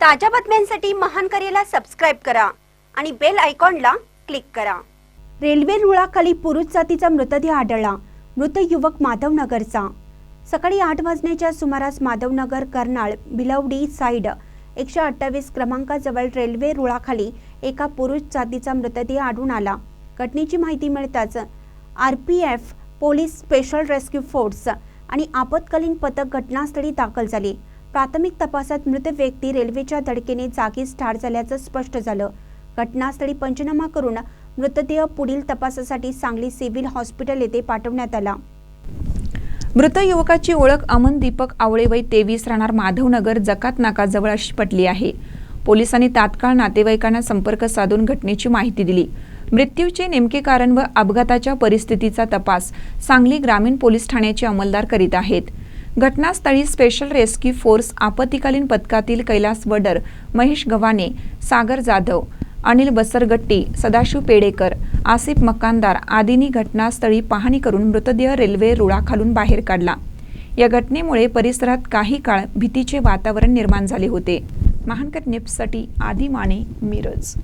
ताज्या बातम्यांसाठी महानकरेला सबस्क्राईब करा आणि बेल आयकॉनला क्लिक करा. रेल्वे रुळाखाली पुरुष जातीचा मृतदेह आढळला. मृत युवक माधवनगरचा. सकाळी आठ वाजण्याच्या सुमारास माधवनगर कर्नाळ बिलवडी साईड एकशे अठ्ठावीस क्रमांकाजवळ रेल्वे रुळाखाली एका पुरुष जातीचा मृतदेह आढळून आला. घटनेची माहिती मिळताच R P F police special rescue force आणि आपत्कालीन पथक घटनास्थळी दाखल झाली. प्राथमिक तपासात मृत व्यक्ती रेल्वेच्या धडकेने जागीच ठार झाल्याचं स्पष्ट झालं. घटनास्थळी पंचनामा करून मृतदेह पुढील तपासासाठी सांगली सिव्हिल हॉस्पिटल येथे पाठवण्यात आला. मृत युवकाची ओळख अमन दीपक आवळे वय तेवीस राहणार माधवनगर जकात नाकाजवळ अशी पटली आहे. पोलिसांनी तात्काळ नातेवाईकांना संपर्क साधून घटनेची माहिती दिली. मृत्यूचे नेमके कारण व अपघाताच्या परिस्थितीचा तपास सांगली ग्रामीण पोलीस ठाण्याचे अंमलदार करीत आहेत. घटनास्थळी स्पेशल रेस्क्यू फोर्स आपत्कालीन पथकातील कैलास वडर महेश गव्हाणे सागर जाधव अनिल बसरगट्टी सदाशिव पेडेकर आसिफ मकानदार आदींनी घटनास्थळी पाहणी करून मृतदेह रेल्वे रुळाखालून बाहेर काढला. या घटनेमुळे परिसरात काही काळ भीतीचे वातावरण निर्माण झाले होते. महानकर निप्ससाठी आदी माने मिरज.